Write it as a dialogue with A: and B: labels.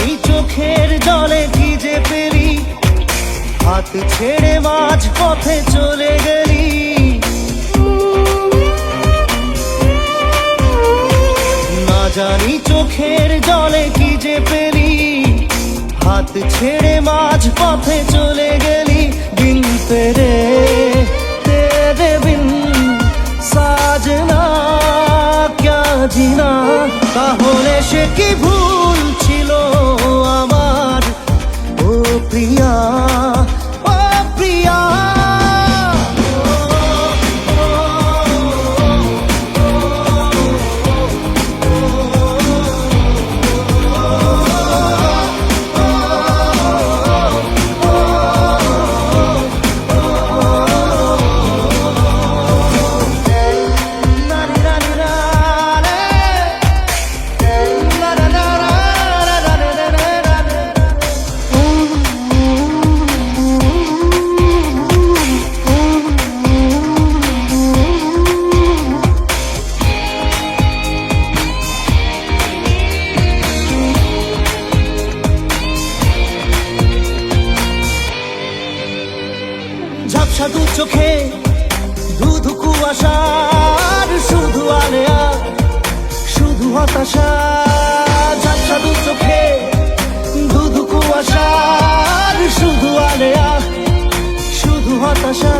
A: আমি চোখের জলে ভিজে পেরি হাত ছেড়ে মাঝ পথে চলে গেলি। না জানি চোখের জলে কি যে পেরি হাত ছেড়ে মাঝ পথে চলে গেলি। দিন পেরে তেরে বিন সাজনা, ক্যা তাহলে সে কি ভুল? ঝাপসা দু চোখে ধুধু কুয়াশার, শুধু আলেয়া, শুধু হতাশা। ঝাপসা দু চোখে ধুধু কুয়াশার, শুধু আলেয়া, শুধু হতাশা।